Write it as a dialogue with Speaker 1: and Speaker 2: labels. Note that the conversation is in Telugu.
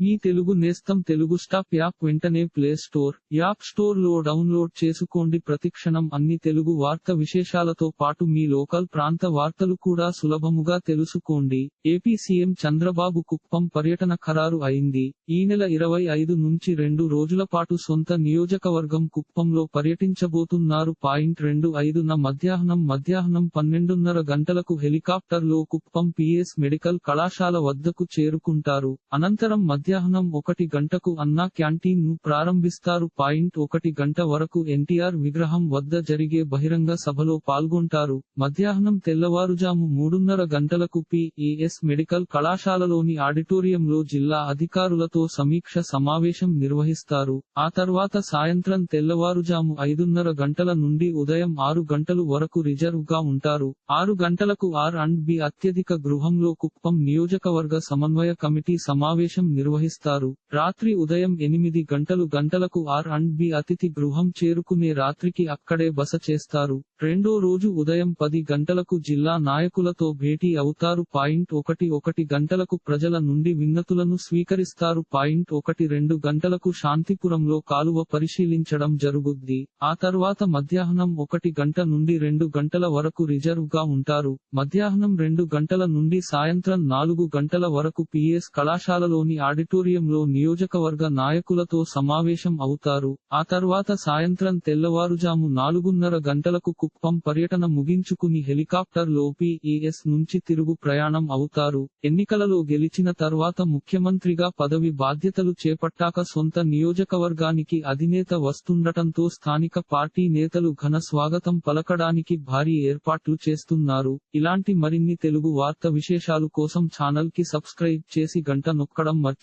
Speaker 1: మీ తెలుగు నేస్తం తెలుగు స్టాప్ యాప్ వెంటనే ప్లే స్టోర్ యాప్ స్టోర్లో డౌన్లోడ్ చేసుకోండి. ప్రతిక్షణం అన్ని తెలుగు వార్త విశేషాలతో పాటు మీ లోకల్ ప్రాంత వార్తలు కూడా సులభముగా తెలుసుకోండి. ఏపీ సీఎం చంద్రబాబు కుప్పం పర్యటన ఖరారు అయింది. ఈ నెల ఇరవై ఐదు నుంచి రెండు రోజుల పాటు సొంత నియోజకవర్గం కుప్పంలో పర్యటించబోతున్నారు. పాయింట్ రెండు ఐదున మధ్యాహ్నం మధ్యాహ్నం పన్నెండున్నర గంటలకు హెలికాప్టర్లో కుప్పం పిఎస్ మెడికల్ కళాశాల వద్దకు చేరుకుంటారు. అనంతరం మధ్య మధ్యాహ్నం ఒకటి గంటకు అన్నా క్యాంటీన్ను ప్రారంభిస్తారు. పాయింట్ ఒకటి గంట వరకు ఎన్టీఆర్ విగ్రహం వద్ద జరిగే బహిరంగ సభలో పాల్గొంటారు. మధ్యాహ్నం తెల్లవారుజాము మూడున్నర గంటలకు పిఈఎస్ మెడికల్ కళాశాలలోని ఆడిటోరియంలో జిల్లా అధికారులతో సమీక్ష సమావేశం నిర్వహిస్తారు. ఆ తర్వాత సాయంత్రం తెల్లవారుజాము ఐదున్నర గంటల నుండి ఉదయం ఆరు గంటలు వరకు రిజర్వ్గా ఉంటారు. ఆరు గంటలకు ఆర్ అండ్ బి అత్యధిక గృహంలో కుప్పం నియోజకవర్గ సమన్వయ కమిటీ సమావేశం నిర్వహిస్తారు. రాత్రి ఉదయం ఎనిమిది గంటలు గంటలకు ఆర్ అండ్ బి అతిథి గృహం చేరుకునే రాత్రికి అక్కడే బస చేస్తారు. రెండో రోజు ఉదయం పది గంటలకు జిల్లా నాయకులతో భేటీ అవుతారు. పాయింట్ ఒకటి ఒకటి గంటలకు ప్రజల నుండి విన్నతులను స్వీకరిస్తారు. పాయింట్ ఒకటి రెండు గంటలకు శాంతిపురంలో కాలువ పరిశీలించడం జరుగుద్ది. ఆ తర్వాత మధ్యాహ్నం ఒకటి గంట నుండి రెండు గంటల వరకు రిజర్వ్గా ఉంటారు. మధ్యాహ్నం రెండు గంటల నుండి సాయంత్రం నాలుగు గంటల వరకు పిఎస్ కళాశాలలోని ఆడిటోరియంలో నియోజకవర్గ నాయకులతో సమావేశం అవుతారు. ఆ తర్వాత సాయంత్రం తెల్లవారుజాము నాలుగున్నర గంటలకు కుప్పం పర్యటన ముగించుకుని హెలికాప్టర్లో పిఈఎస్ నుంచి తిరుగు ప్రయాణం అవుతారు. ఎన్నికలలో గెలిచిన తర్వాత ముఖ్యమంత్రిగా పదవి బాధ్యతలు చేపట్టాక సొంత నియోజకవర్గానికి అధినేత వస్తుండటంతో స్థానిక పార్టీ నేతలు ఘన స్వాగతం పలకడానికి భారీ ఏర్పాట్లు చేస్తున్నారు. ఇలాంటి మరిన్ని తెలుగు వార్త విశేషాలు కోసం ఛానల్కి సబ్స్క్రైబ్ చేసి గంట నొక్కడం